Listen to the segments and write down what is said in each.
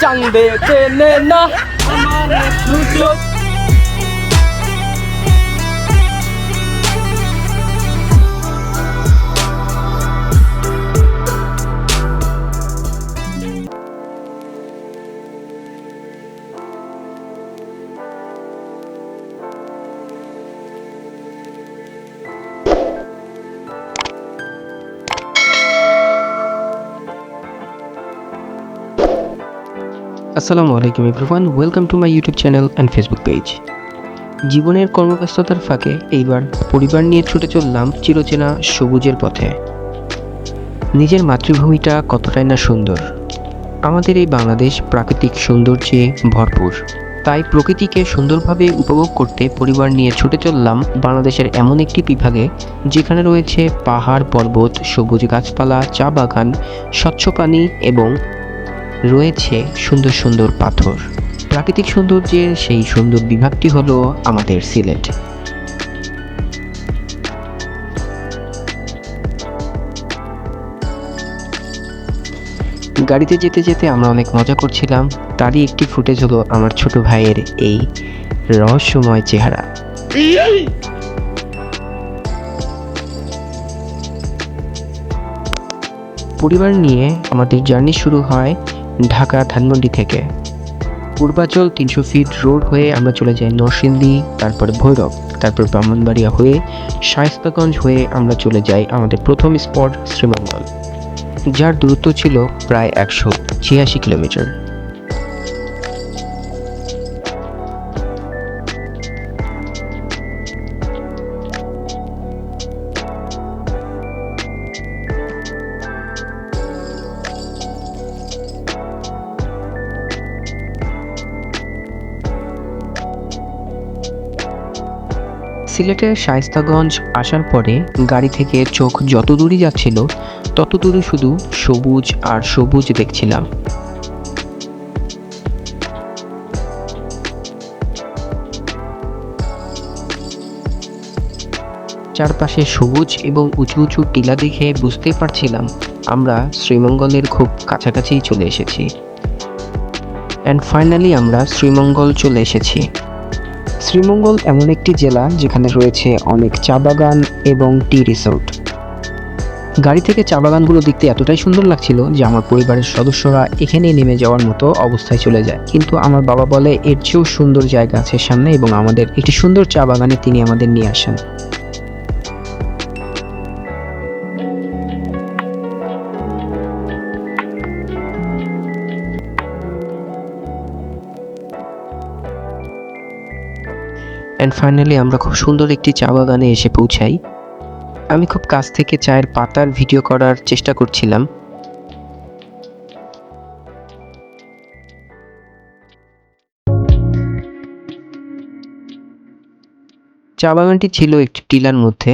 চাঁদে চেনে না। আমার সূর্য আসসালামু আলাইকুম everyone welcome to my YouTube channel and Facebook page জীবনের কর্মব্যস্ততার ফাঁকে এইবার পরিবার নিয়ে ছুটে চললাম চিরচেনা সবুজের পথে। নিজের মাতৃভূমিটা কতটাই না সুন্দর। আমাদের এই বাংলাদেশ প্রাকৃতিক সৌন্দর্যে ভরপুর। তাই প্রকৃতিকে সুন্দরভাবে উপভোগ করতে পরিবার নিয়ে ছুটে চললাম বাংলাদেশের এমন একটি বিভাগে, যেখানে রয়েছে পাহাড়, পর্বত, সবুজ গাছপালা, চা বাগান, স্বচ্ছ পানি এবং রয়েছে সুন্দর সুন্দর পাথর। প্রাকৃতিক সৌন্দর্যের সেই সুন্দর বিভাগটি হলো আমাদের সিলেট। গাড়িতে যেতে যেতে আমরা অনেক মজা করছিলাম। তারই একটি ফুটেজ হলো আমার ছোট ভাইয়ের এই রহস্যময় চেহারা। পরিবার নিয়ে আমাদের জার্নি শুরু হয় ঢাকা ধানমন্ডি থেকে। পূর্বাচল তিনশো ফিট রোড হয়ে আমরা চলে যাই নরসিংদী, তারপর ভৈরব, তারপর ব্রাহ্মণবাড়িয়া হয়ে শায়স্তাগঞ্জ হয়ে আমরা চলে যাই আমাদের প্রথম স্পট শ্রীমঙ্গল, যার দূরত্ব ছিল প্রায় একশো ছিয়াশি কিলোমিটার। সিলেটের শায়স্তাগঞ্জ আসার পরে গাড়ি থেকে চোখ যত দূরই যাচ্ছিল তত দূরে শুধু সবুজ আর সবুজ দেখছিলাম। চারপাশে সবুজ এবং উঁচু উঁচু টিলা দেখে বুঝতে পারছিলাম আমরা শ্রীমঙ্গলের খুব কাছাকাছিই চলে এসেছি। অ্যান্ড ফাইনালি আমরা শ্রীমঙ্গল চলে এসেছি। শ্রীমঙ্গল এমন একটি জেলা যেখানে রয়েছে অনেক চা বাগান এবং টি রিসোর্ট। গাড়ি থেকে চা বাগানগুলো দেখতে এতটাই সুন্দর লাগছিল যে আমার পরিবারের সদস্যরা এখানেই নেমে যাওয়ার মতো অবস্থায় চলে যায়। কিন্তু আমার বাবা বলে, এর চেয়েও সুন্দর জায়গা আছে সামনে এবং আমাদের একটি সুন্দর চা বাগানে তিনি আমাদের নিয়ে আসেন। অ্যান্ড ফাইনালি আমরা খুব সুন্দর একটি চা বাগানে এসে পৌঁছাই। আমি খুব কাছ থেকে চায়ের পাতার ভিডিও করার চেষ্টা করছিলাম। চা বাগানটি ছিল একটি টিলার মধ্যে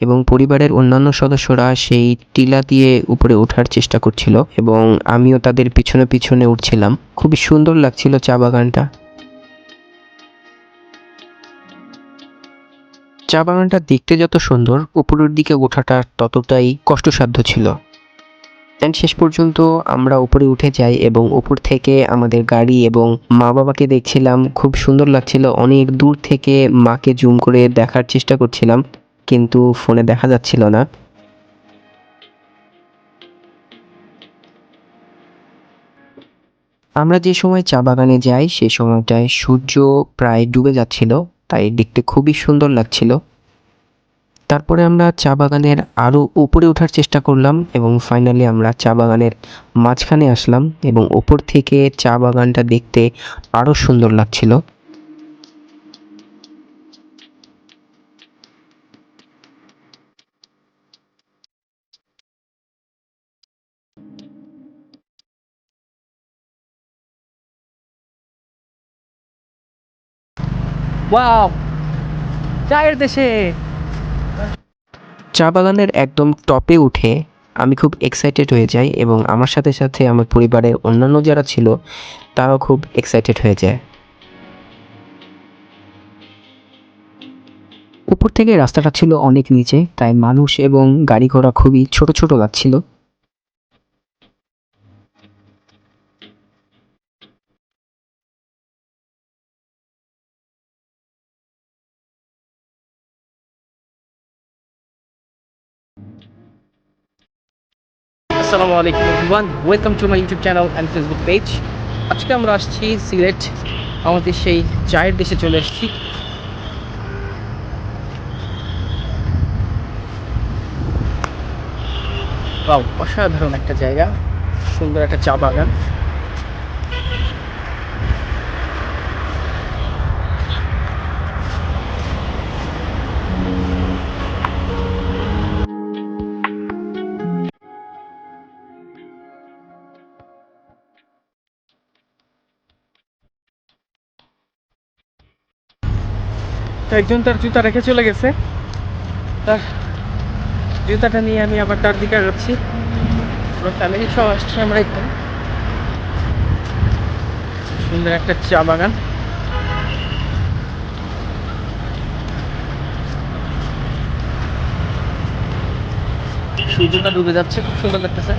এবং পরিবারের অন্যান্য সদস্যরা সেই টিলা দিয়ে উপরে ওঠার চেষ্টা করছিল এবং আমিও তাদের পিছনে পিছনে উঠছিলাম। খুবই সুন্দর লাগছিল চা বাগানটা। চা বাগানটা দেখতে যত সুন্দর, উপরের দিকে ওঠাটা ততটাই কষ্টসাধ্য ছিল। অ্যান্ড শেষ পর্যন্ত আমরা উপরে উঠে যাই এবং উপর থেকে আমাদের গাড়ি এবং মা বাবাকে দেখছিলাম। খুব সুন্দর লাগছিল। অনেক দূর থেকে মাকে জুম করে দেখার চেষ্টা করছিলাম, কিন্তু ফোনে দেখা যাচ্ছিল না। আমরা যে সময় চা বাগানে যাই, সে সময়টায় সূর্য প্রায় ডুবে যাচ্ছিল। তাই দেখতে খুবই সুন্দর লাগছিল। তারপরে আমরা চা বাগানের আরও উপরে ওঠার চেষ্টা করলাম এবং ফাইনালি আমরা চা বাগানের মাঝখানে আসলাম এবং ওপর থেকে চা বাগানটা দেখতে আরও সুন্দর লাগছিল। ওয়াও চায়ের দেশে। চা বাগানের একদম টপে উঠে আমি খুব এক্সাইটেড হয়ে যাই এবং আমার সাথে সাথে আমার পরিবারের অন্যান্য যারা ছিল, তারাও খুব এক্সাইটেড হয়ে যায়। উপর থেকে রাস্তাটা ছিল অনেক নিচে, তাই মানুষ এবং গাড়ি ঘোড়া খুবই ছোট ছোট লাগছিল। আসসালামু আলাইকুম everyone welcome to my YouTube channel and Facebook page আজকে আমরা আসছি সিলেট আমাদের সেই চায়ের দেশে চলে এসেছি অসাধারণ একটা জায়গা, সুন্দর একটা চা বাগান। তো একজন তার জুতা রেখে চলে গেছে। তার জুতাটা নিয়ে আমি আবার তার দিকে পুরো ফ্যামিলি সহ আসছি, আমরা এখানে। সুন্দর একটা চা বাগান। সূর্যটা ডুবে যাচ্ছে, খুব সুন্দর লাগতেছে।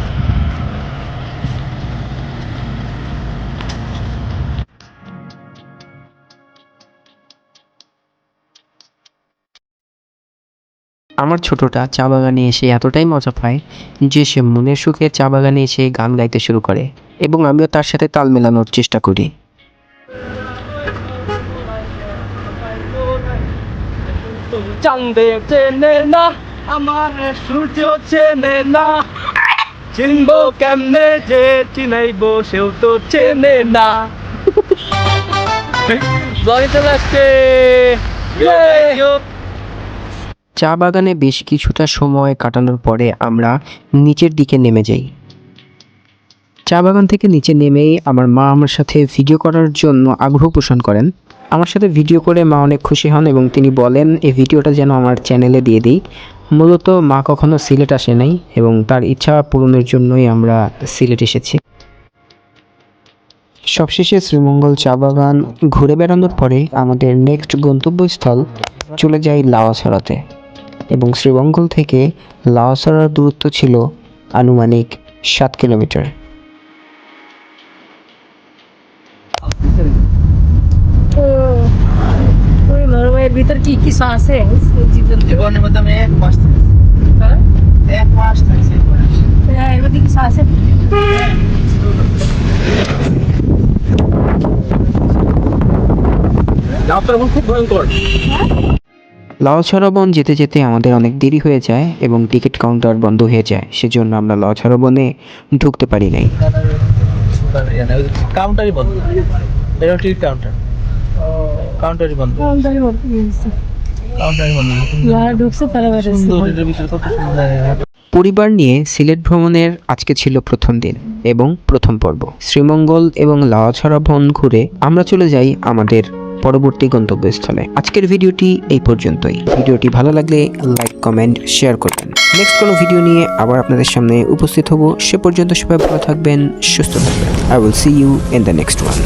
আমার ছোটটা চা বাগানে এসে এতটাই মজা পায় যে সে মনের সুখে চা বাগানে এসে গান গাইতে শুরু করে এবং আমিও তার সাথে তাল মেলানোর চেষ্টা করি। চাঁদে চেনে না আমার সূর্য চেনে না। চিনবো কেমনে যে চিনাইবো সেও তো চেনে না। চলে আসছে! চা বাগানে বেশ কিছুটা সময় কাটানোর পরে আমরা নিচের দিকে নেমে যাই। চা বাগান থেকে নিচে নেমেই আমার মা আমার সাথে ভিডিও করার জন্য আগ্রহ পোষণ করেন। আমার সাথে ভিডিও করে মা অনেক খুশি হন এবং তিনি বলেন, এই ভিডিওটা যেন আমার চ্যানেলে দিয়ে দিই। মূলত মা কখনো সিলেট আসে নাই এবং তার ইচ্ছা পূরণের জন্যই আমরা সিলেট এসেছি। সবশেষে শ্রীমঙ্গল চা বাগান ঘুরে বেড়ানোর পরে আমাদের নেক্সট গন্তব্যস্থল চলে যাই লাওয়াছড়াতে এবং শ্রীমঙ্গল থেকে লাওয়াছড়ার দূরত্ব ছিল আনুমানিক সাত কিলোমিটার। ভিতর কি কিছু আছে? জীবন জীবনের মধ্যে আমি এক মাস এক মাস থাকছি হ্যাঁ এর মধ্যে কিছু আছে। এখন খুব ভয়ঙ্কর। লাওছড়া বন যেতে যেতে আমাদের অনেক দেরি হয়ে যায় এবং টিকিট কাউন্টার বন্ধ হয়ে যায় সেজন্য আমরা লাওছড়া বনে ঢুকতে পারি নাই। কাউন্টারই বন্ধ। এটা টিকিট কাউন্টার। কাউন্টারই বন্ধ। কাউন্টারে ভর্তি হয়েছে কাউন্টারই বন্ধ। যারা ঢুকছে তারা সুন্দর ভিতরে কত সুন্দর পরিবার নিয়ে সিলেট ভ্রমণের আজকে ছিল প্রথম দিন এবং প্রথম পর্ব। শ্রীমঙ্গল এবং লাওয়াছড়া বন ঘুরে আমরা চলে যাই আমাদের পরবর্তী গন্তব্যস্থলে। আজকের ভিডিওটি এই পর্যন্তই। ভিডিওটি ভালো লাগলে লাইক, কমেন্ট, শেয়ার করবেন। নেক্সট কোনো ভিডিও নিয়ে আবার আপনাদের সামনে উপস্থিত হব। সে পর্যন্ত সবাই ভালো থাকবেন, সুস্থ থাকবেন। I will see you in the next one